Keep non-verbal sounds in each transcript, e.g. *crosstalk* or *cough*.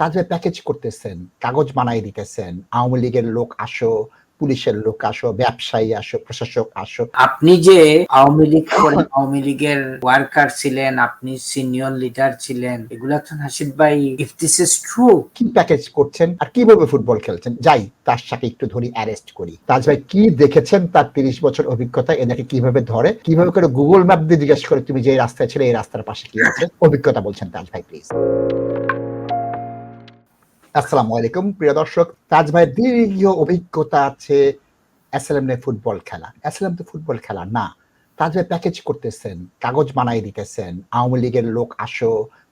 তাদের প্যাকেজ করতেছেন কাগজ বানাই দিতেছেন আওয়ামী লীগের লোক আসো পুলিশের লোক আসো ব্যবসায়ী আসো প্রশাসক আসো। আপনি যে আওয়ামী লীগ করেন আওয়ামী লীগের ওয়ার্কার ছিলেন আপনি সিনিয়র লিডার ছিলেন এগুলা তো নাসিদ ভাই ইফ দিস ইজ ট্রু কি প্যাকেজ করছেন আর কীভাবে ফুটবল খেলছেন? যাই তার সাথে একটু ধরি অ্যারেস্ট করি। তাজ ভাই কি দেখেছেন তার তিরিশ বছর অভিজ্ঞতা এনাকে কীভাবে ধরে? কীভাবে করে গুগল ম্যাপ দিয়ে জিজ্ঞেস করে তুমি যে রাস্তায় ছিলে এই রাস্তার পাশে কি আছে? অভিজ্ঞতা বলছেন তাজ ভাই প্লিজ আসসালামু আলাইকুম। প্রিয় দর্শক, তাজ দীর্ঘ অভিজ্ঞতা আছে ফুটবল খেলা। তো ফুটবল খেলা না। তাজ ভাই প্যাকেজ করতেছেন, কাগজ বানাই দিতেছেন, আওয়ামী লীগের লোক আসো,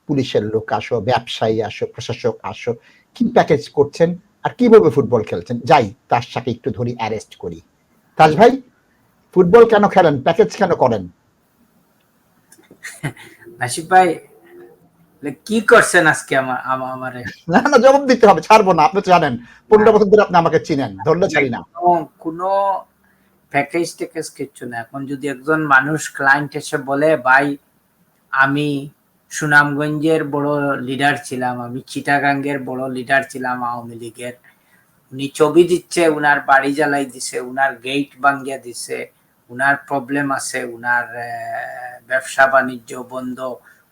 পুলিশের লোক আসো, ব্যবসায়ী আসো, প্রশাসক আসো, কি প্যাকেজ করছেন আর কীভাবে ফুটবল খেলছেন? যাই, তার সাথে একটু ধরি অ্যারেস্ট করি। তাজ ভাই, ফুটবল কেন খেলেন? প্যাকেজ কেন করেন? *laughs* ভাই কি করছেন আজকে আমার আমারে? না না জবাব দিতে হবে ছাড়বো না আপনি তো জানেন। পনেরো বছর ধরে আপনি আমাকে চিনেন ধরলে ছাড়ি না। কোনো- প্যাকেজ ট্যাকেজ কিচ্ছু না। এখন যদি একজন মানুষ ক্লায়েন্ট এসে বলে ভাই আমি সুনামগঞ্জের বড় লিডার ছিলাম আমি চিটাগাঙ্গের বড় লিডার ছিলাম আওয়ামী লীগের। উনি ছবি দিচ্ছে উনার বাড়ি জ্বালাই দিছে উনার গেট ভাঙ্গিয়া দিছে উনার প্রবলেম আছে উনার আহ, ব্যবসা বাণিজ্য বন্ধ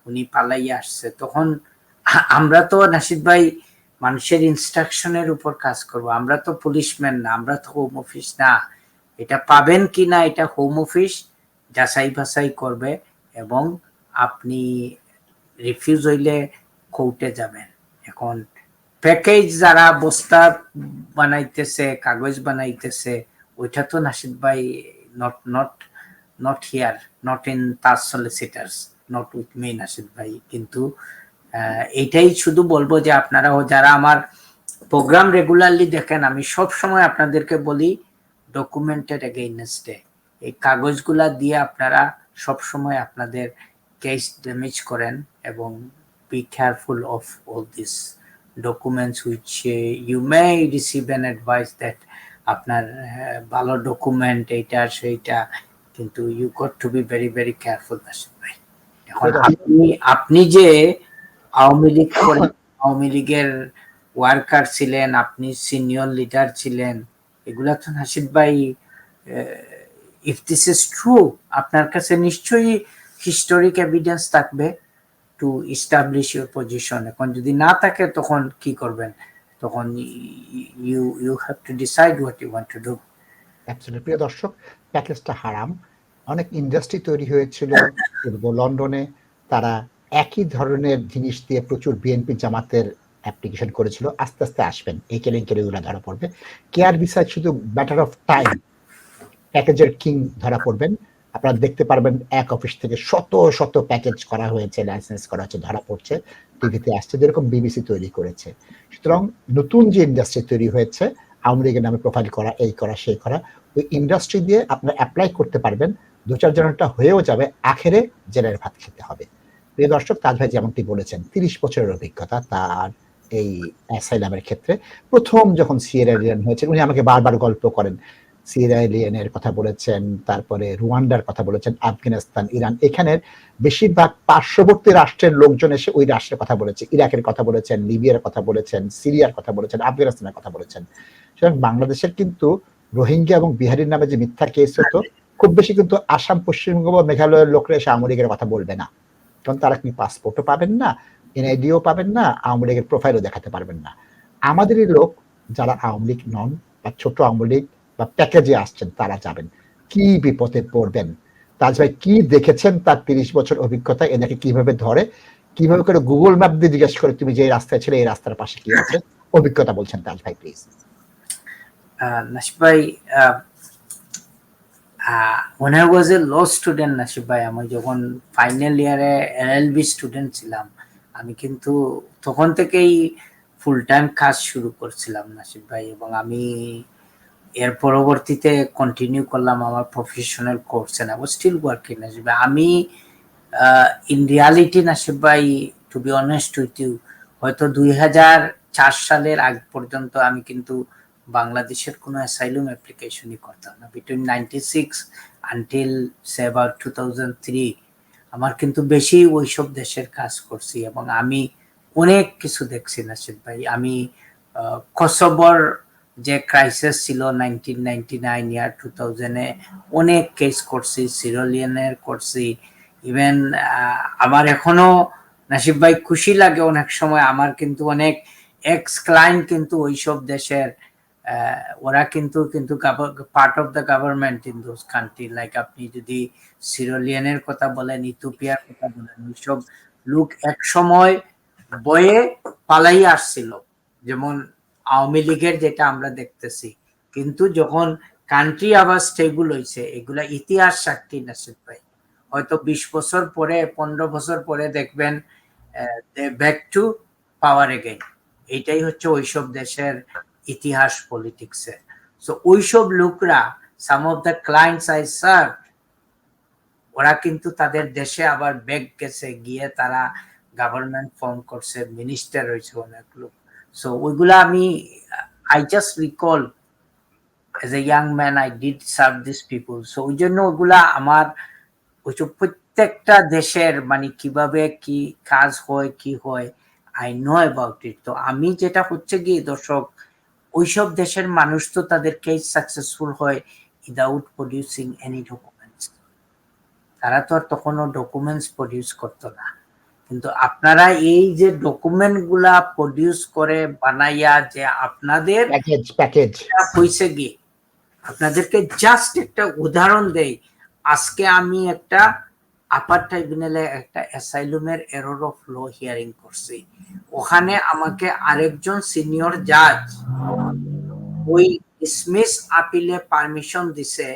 উনি পালাইয়া আসছে, তখন আমরা তো নাসিদ ভাই মানুষের ইনস্ট্রাকশনের উপর কাজ করব। আমরা তো পুলিশম্যান না, আমরা তো হোম অফিস না। এটা পাবেন কি না, এটা হোম অফিস যাচাই বাছাই করবে এবং আপনি রিফিউজ হইলে কোর্টে যাবেন। এখন প্যাকেজ যারা বস্তা বানাইতেছে, কাগজ বানাইতেছে, ওইটা তো নাসিদ ভাই not not not here not in তার solicitors not with me Nasid ভাই। কিন্তু আহ, এইটাই শুধু বলব যে আপনারাও যারা আমার প্রোগ্রাম রেগুলারলি দেখেন আমি সব সময় আপনাদেরকে বলি ডকুমেন্টেড এগেইনস্টে এই কাগজগুলা দিয়ে আপনারা সব সময় আপনাদের কেস ড্যামেজ করেন এবং be careful of all this documents which you may receive an advice that আপনার ভালো ডকুমেন্ট এইটা সেইটা কিন্তু you got to be very very careful Nasir ভাই। আপনি আপনি যে আওয়ামী লীগ করেন *laughs* আওয়ামী লীগের ওয়ার্কার ছিলেন আপনি সিনিয়র লিডার ছিলেন এগুলা তো নাসিদ ভাই ইফ দিস ইজ ট্রু আপনার কাছে নিশ্চয়ই হিস্টোরিক এভিডেন্স থাকবে টু ইস্টাবলিশ ইউর পজিশন এখন যদি না থাকে তখন কি করবেন? তখন you you have to decide what you want to do প্রিয় দর্শক প্যাকেজটা হারাম। অনেক ইন্ডাস্ট্রি তৈরি হয়েছিল লন্ডনে তারা একই ধরনের জিনিস দিয়ে প্রচুর বিএনপি জামাতের অ্যাপ্লিকেশন করেছিল। আস্তে আস্তে আসবেন এই কেলেঙ্কারিগুলো ধরা পড়বে। কেয়ার বিষয় শুধু ব্যাটার অফ টাইম প্যাকেজের কিং ধরা পড়বেন। আপনারা দেখতে পারবেন এক অফিস থেকে শত শত প্যাকেজ করা হয়েছে লাইসেন্স করা হচ্ছে ধরা পড়ছে। টিভিতে আসছে, যেরকম বিবিসি তৈরি করেছে। সুতরাং নতুন যে ইন্ডাস্ট্রি তৈরি হয়েছে, আওয়ামী লীগের নামে প্রোফাইল করা, এই করা, সেই করা ওই ইন্ডাস্ট্রি দিয়ে আপনারা অ্যাপ্লাই করতে পারবেন। দু চার জনেরটা হয়েও যাবে, আখেরে জেলের ভাত খেতে হবে। প্রিয় দর্শক, তাজ ভাই যেমনটি বলেছেন, তিরিশ বছরের অভিজ্ঞতা তার এই অ্যাসাইলামের ক্ষেত্রে। প্রথম যখন সিয়েরা লিয়ন হয়েছে উনি আমাকে বারবার গল্প করেন। সিয়েরা লিয়নের কথা বলেছেন, তারপরে রুয়ান্ডার কথা বলেছেন, আফগানিস্তান, ইরান। এখানের বেশিরভাগ পার্শ্ববর্তী রাষ্ট্রের লোকজন এসে ওই রাষ্ট্রের কথা বলেছে, ইরাকের কথা বলেছেন, লিবিয়ার কথা বলেছেন, সিরিয়ার কথা বলেছেন, আফগানিস্তানের কথা বলেছেন। সুতরাং বাংলাদেশের কিন্তু রোহিঙ্গা এবং বিহারির নামে যে মিথ্যা কেস হতো খুব বেশি কিন্তু আসাম পশ্চিমবঙ্গ বা মেঘালয়ের লোকরা এসে আওয়ামী লীগের কথা বলবে না। কারণ তারা কি পাসপোর্টও পাবেন না এনআইডিও পাবেন না আওয়ামী লীগের প্রোফাইলও দেখাতে পারবেন না। আমাদেরই লোক যারা আওয়ামী লীগ নন বা ছোট আওয়ামী লীগ বা প্যাকেজে আসছেন তারা যাবেন। কি বিপদে পড়বেন? তাজ ভাই কি দেখেছেন তার তিরিশ বছর অভিজ্ঞতা এনাকে কীভাবে ধরে? কীভাবে করে গুগল ম্যাপ দিয়ে জিজ্ঞেস করে তুমি যে রাস্তায় ছিলে এই রাস্তার পাশে কি আছে? অভিজ্ঞতা বলছেন তাজ ভাই প্লিজ নাসিব ভাই when I was a আমি যখন ফাইনাল ইয়ারে এলএলবি স্টুডেন্ট ছিলাম, আমি কিন্তু তখন থেকেই ফুল টাইম কাজ শুরু করছিলাম নাসিব ভাই এবং আমি এর পরবর্তীতে কন্টিনিউ করলাম আমার professional course and I was still working Nasib ভাই আমি ইন রিয়ালিটি নাসিব ভাই to be honest with you হয়তো দুই হাজার চার সালের আগ পর্যন্ত আমি কিন্তু বাংলাদেশের কোনো অ্যাসাইলুম অ্যাপ্লিকেশনই করতাম না। Between ninety six until say about two thousand three আমার কিন্তু বেশি ওইসব দেশের কাজ করছি এবং আমি অনেক কিছু দেখছি নাসিদ ভাই। আমি কসবর যে ক্রাইসিস ছিল nineteen ninety nine year two থাউজেন্ডে অনেক কেস করছি সিরোলিয়ানের করছি। ইভেন আমার এখনও নাসিব ভাই খুশি লাগে অনেক সময়। আমার কিন্তু অনেক এক্স ক্লায়েন্ট কিন্তু ওইসব দেশের ওরা কিন্তু কিন্তু part of the government in those country like আপনি যদি সিরোলিয়ানের কথা বলেন ইথিওপিয়ার কথা বলেন, ওইসব লোক এক সময় বয়ে পালাই আসছিল। যেমন আওয়ামী লীগের যেটা আমরা দেখতেছি। কিন্তু যখন কান্ট্রি আবার স্টেবল হয়েছে এগুলা ইতিহাস সাক্ষী নাসির ভাই। হয়তো বিশ বছর পরে, পনেরো বছর পরে দেখবেন ব্যাক টু পাওয়ার এগেইন এইটাই হচ্ছে ওইসব দেশের ইতিহাস পলিটিক্সের সো ওইসব লোকরা some of the clients I serve ওরা কিন্তু তাদের দেশে আবার ব্যাক গেছে, গিয়ে তারা গভর্নমেন্ট ফর্ম করছে মিনিস্টার হয়েছে অনেক লোক। সো ওইগুলা আমি I just recall as a young man I did serve this people so ওই জন্য ওইগুলা আমার, ওইসব প্রত্যেকটা দেশের মানে কীভাবে কি কাজ হয়, কি হয় আই নো অ্যাবাউট ইট তো আমি যেটা হচ্ছে কি দর্শক ওইসব দেশের মানুষ তো তাদের কেস সাকসেসফুল হয় উইদাউট প্রডিউসিং এনি ডকুমেন্টস তারা তো আর তখনও ডকুমেন্টস প্রডিউস করতো না। কিন্তু আপনারা এই যে ডকুমেন্টগুলা প্রডিউস করে বানাইয়া যে আপনাদের প্যাকেজ প্যাকেজ হয়েছে গিয়ে। আপনাদেরকে জাস্ট একটা উদাহরণ দেই। আজকে আমি একটা আপার ট্রাইব্যুনালে একটা অ্যাসাইলুমের এরর অফ ল হিয়ারিং করছি। ওখানে আমাকে আরেকজন সিনিয়র জাজ ওই ডিসমিস আপিলে পারমিশন দিছে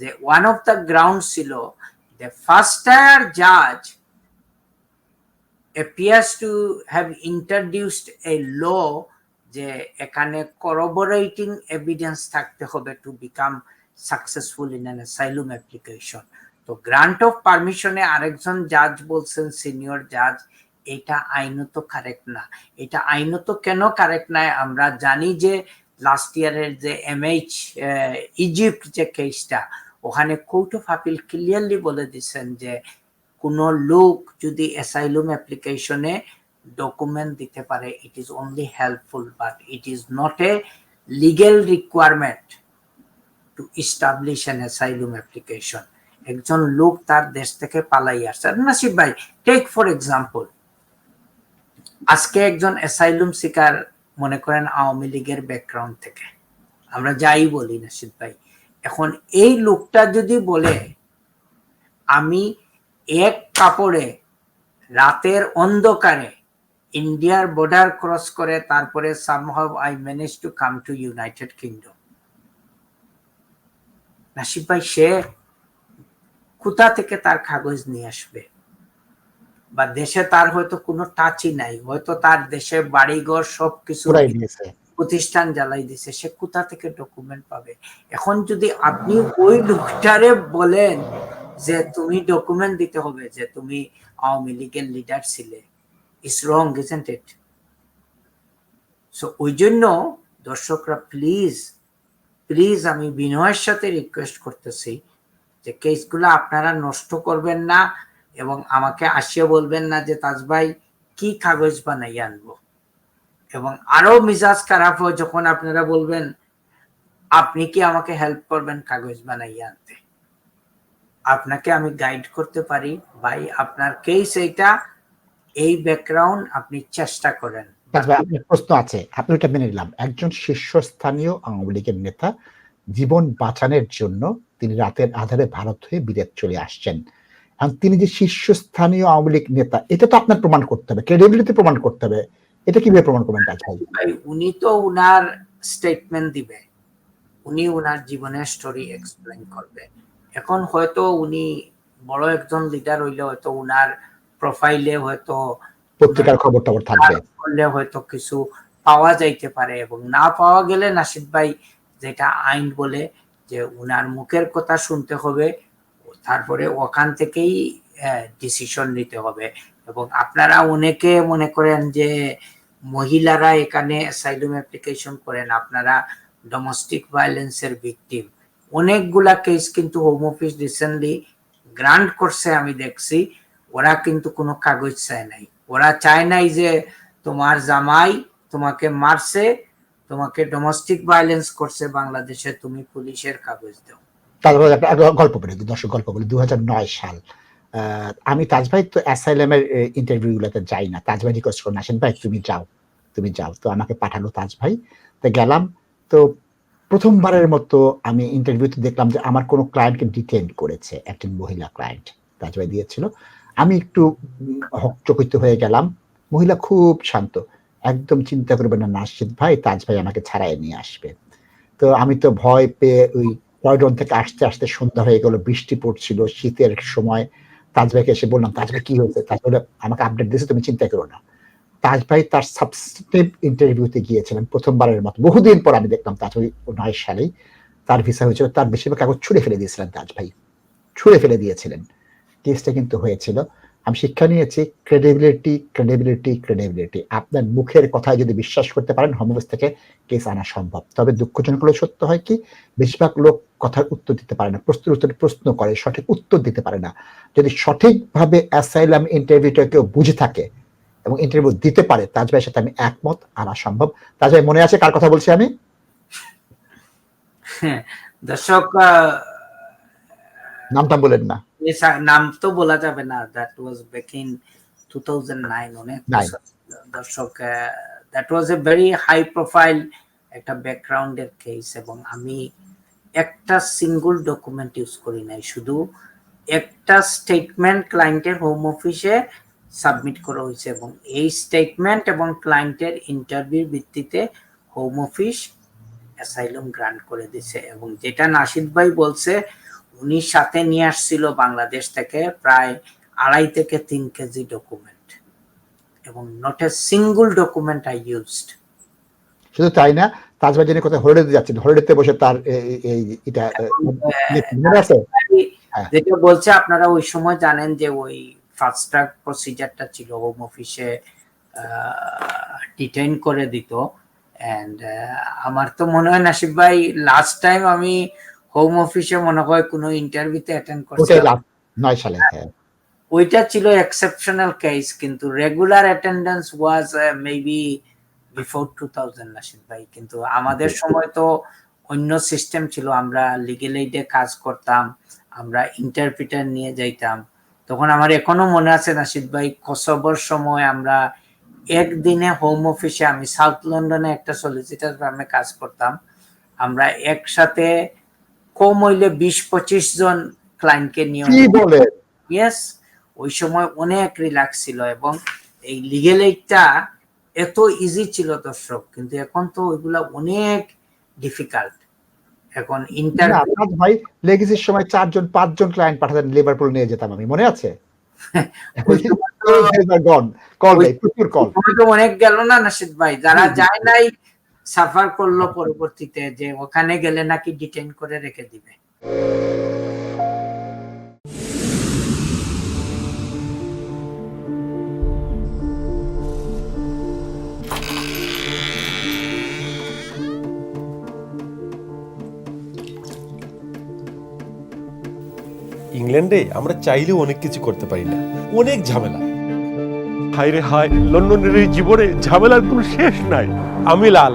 যে ওয়ান অফ দ্য গ্রাউন্ড ছিল the first tier judge appears to have introduced a law যে এখানে করোবোরেটিং এভিডেন্স থাকতে হবে to become successful in an asylum application তো গ্রান্ট অফ পারমিশনে আরেকজন জাজ বলছেন সিনিয়র জাজ এটা আইনত কারেক্ট না। এটা আইনত কেন কারেক্ট নাই আমরা জানি যে লাস্ট ইয়ারের যে এমএইচ ইজিপ্ট যে কেসটা ওখানে কোর্ট অফ আপিল ক্লিয়ারলি বলে দিচ্ছেন যে কোনো লোক যদি অ্যাসাইলুম অ্যাপ্লিকেশনে ডকুমেন্ট দিতে পারে it is only helpful but it is not a legal requirement to establish an asylum application একজন লোক তার দেশ থেকে পালাই আসছে। নাসিব ভাই টেক ফর এক্সাম্পল আজকে একজন অ্যাসাইলুম শিকার মনে করেন আওয়ামী লীগের ব্যাকগ্রাউন্ড থেকে। আমরা যাই বলি নাসিদ ভাই, এখন এই লোকটা যদি বলে, আমি এক কাপড়ে রাতের অন্ধকারে ইন্ডিয়ার বর্ডার ক্রস করে তারপরে somehow I manage to come to United Kingdom Nasib ভাই, সে কোথা থেকে তার কাগজ নিয়ে আসবে? বা দেশে তার হয়তো কোনো টাচই নাই হয়তো তার দেশে বাড়িঘর সবকিছু পুরাই দিয়েছে। প্রতিষ্ঠান জ্বালাই দিছে সে কোথা থেকে ডকুমেন্ট পাবে? এখন যদি আপনি ওই লোকটারে বলেন যে তুমি ডকুমেন্ট দিতে হবে যে তুমি আওয়ামী লীগের লিডার ছিলে ইস রং ইজেন্ট ইট সো ওই জন্য দর্শকরা প্লিজ প্লিজ আমি বিনয়ের সাথে রিকোয়েস্ট করতেছি যে কেসগুলো আপনারা নষ্ট করবেন না এবং আমাকে আসিয়ে বলবেন না যে, তাজ ভাই, কি কাগজ বানাই আনব? এবং আরও মিজাজ খারাপ হয় যখন আপনারা বলবেন, আপনি কি আমাকে হেল্প করবেন কাগজ বানাইয়া আনতে? আপনাকে আমি গাইড করতে পারি। ভাই, আপনার কেস এইটা, এই ব্যাকগ্রাউন্ড আপনি চেষ্টা করেন। প্রশ্ন আছে। আপনি ওটা মেনে নিলাম। একজন শীর্ষস্থানীয় আওয়ামী লীগের নেতা জীবন বাঁচানোর জন্য তিনি রাতের আধারে ভারত হয়ে বিদেশ চলে আসছেন। এখন তিনি যে শীর্ষস্থানীয় আওয়ামী লীগ নেতা এটা তো আপনার প্রমাণ করতে হবে। ক্রেডিবিলিটি প্রমাণ করতে হবে। এটা কীভাবে প্রমাণ করবেন ভাই উনি তো উনার স্টেটমেন্ট দিবে। উনি উনার জীবনের স্টোরি এক্সপ্লেন করবে। এখন হয়তো উনি বড় একজন লিডার হইলে হয়তো উনার প্রোফাইলে হয়তো পত্রিকার খবর টবর থাকবে করলে হয়তো কিছু পাওয়া যাইতে পারে এবং না পাওয়া গেলে নাসিদ ভাই যেটা আইন বলে যে উনার মুখের কথা শুনতে হবে, তারপরে ওখান থেকেই ডিসিশন নিতে হবে। এবং আপনারা অনেকে মনে করেন যে মহিলারা এখানে অ্যাসাইলুম অ্যাপ্লিকেশন করেন, আপনারা ডোমেস্টিক ভায়োলেন্সের ভিকটিম অনেকগুলা কেস কিন্তু হোম অফিস রিসেন্টলি গ্রান্ট করছে, আমি দেখছি। ওরা কিন্তু কোনো কাগজ চায় নাই। ওরা চায় নাই যে তোমার জামাই তোমাকে মারছে তোমাকে ডোমেস্টিক ভায়োলেন্স করছে বাংলাদেশে, তুমি পুলিশের কাগজ দাও। তারপর গল্প বলি, দর্শক, গল্প বলি। দুহাজার নয় সাল আমি তাজ ভাই তো অ্যাসাইলামের ইন্টারভিউ গুলোতে যাই না। তাজ ভাই রিকোয়েস্ট করুন, আসেন ভাই, তুমি যাও তুমি যাও। তো আমাকে পাঠালো তাজ ভাই। তো গেলাম, তো প্রথমবারের মতো আমি ইন্টারভিউতে দেখলাম যে আমার কোনো ক্লায়েন্টকে ডিটেন করেছে, একজন মহিলা ক্লায়েন্ট তাজ ভাই দিয়েছিল। আমি একটু হকচকিত হয়ে গেলাম। মহিলা খুব শান্ত। একদম চিন্তা করবেন না নাসিদ ভাই, তাজ ভাই আমাকে ছাড়াই নিয়ে আসবে। তো আমি তো ভয় পেয়ে ওই করিডোর থেকে আসতে আসতে সন্ধ্যা হয়ে গেল, বৃষ্টি পড়ছিল, শীতের সময় তাজ ভাইকে এসে বললাম, তাজ ভাই, কি হয়েছে? তাজ ভাই আমাকে আপডেট দিয়েছে, তুমি চিন্তা করো না। তাজ ভাই তার সাবস্টেটিভ ইন্টারভিউতে গিয়েছিলেন প্রথমবারের মতো। বহুদিন পর আমি দেখলাম তাজ ভাই নয় সালেই তার ভিসা হয়েছিল, তার বেশিরভাগ কাগজ ছুঁড়ে ফেলে দিয়েছিলেন তাজ ভাই। ছুঁড়ে ফেলে দিয়েছিলেন। কেসটা কিন্তু হয়েছিল। আমি শিক্ষা নিয়েছি ক্রেডিবিলিটি ক্রেডিবিলিটি ক্রেডিবিলিটি আপনার মুখের কথায় যদি বিশ্বাস করতে পারেন হোম অফিস থেকে কেস আনা সম্ভব। তবে দুঃখজনক হলেও সত্য হয় কি বেশিরভাগ লোক কথার উত্তর দিতে পারে না প্রশ্নের উত্তরে প্রশ্ন করে সঠিক উত্তর দিতে পারে না। যদি সঠিকভাবে অ্যাসাইলাম ইন্টারভিউটা কেউ বুঝে থাকে এবং ইন্টারভিউ দিতে পারে তাজ ভাইয়ের সাথে আমি একমত আনা সম্ভব। তাজ ভাই মনে আছে কার কথা বলছি আমি? দর্শক আহ, নামটা বলেন না নাম তো বলা যাবে না that was back in two thousand nine অনেক Nine. বছর। দর্শক that was a very high profile একটা ব্যাকগ্রাউন্ডের কেস এবং আমি একটা সিঙ্গল ডকুমেন্ট ইউজ করি নাই শুধু একটা স্টেটমেন্ট ক্লায়েন্টের হোম অফিসে সাবমিট করা হয়েছে এবং এই স্টেটমেন্ট এবং ক্লায়েন্টের ইন্টারভিউর ভিত্তিতে হোম অফিস অ্যাসাইলম গ্রান্ট করে দিছে এবং যেটা নাসিদ ভাই বলছে উনি সাথে নিয়ে আসছিল বাংলাদেশ থেকে প্রায় আড়াই থেকে তিন কেজি ডকুমেন্ট এবং not a single document I used শুধু তাই না হলিডেতে যাচ্ছেন হলিডেতে বসে তার এই এটা হ্যাঁ। যেটা বলছে আপনারা ওই সময় জানেন যে ওই ফাস্ট ট্র্যাক প্রসিজারটা ছিল হোম অফিসে ডিটেইন করে দিত। এন্ড আমার তো মনে হয় নাসিব ভাই লাস্ট টাইম আমি হোম অফিসে মনে হয় কোনো ইন্টারভিউতে অ্যাটেন্ড করছি নয় সালে হ্যাঁ। ওইটা ছিল এক্সেপশনাল কেস কিন্তু regular attendance was maybe before two thousand Nasid ভাই। কিন্তু আমাদের সময় তো অন্য সিস্টেম ছিল। আমরা লিগেল এইডে কাজ করতাম আমরা ইন্টারপ্রিটার নিয়ে যাইতাম। তখন আমার এখনও মনে আছে নাসিদ ভাই কসবর সময় আমরা একদিনে হোম অফিসে আমি সাউথ লন্ডনে একটা সলিসিটার ফার্মে কাজ করতাম। আমরা একসাথে কম হইলে বিশ পঁচিশ জন ক্লায়েন্টকে নিয়ে ইয়েস ওই সময় অনেক রিল্যাক্স ছিল এবং এই লিগেল এইডটা এত ইজি ছিল দর্শক কিন্তু এখন তো ওইগুলা অনেক ডিফিকাল্ট এখন ইন্টার ভাই লেগেসির সময় চারজন পাঁচজন ক্লায়েন্ট পাঠাতেন লিভারপুল নিয়ে যেতাম আমি মনে আছে? *laughs* অনেক গেল না নাসিদ ভাই যারা যায় নাই সাফার করল পরবর্তীতে যে ওখানে গেলে নাকি ডিটেইন করে রেখে দিবে। ইংল্যান্ডে আমরা চাইলেও অনেক কিছু করতে পারি না। অনেক ঝামেলা। হায় রে হায় লন্ডনের এই জীবনে ঝামেলার কোনো শেষ নাই। আমি লাল।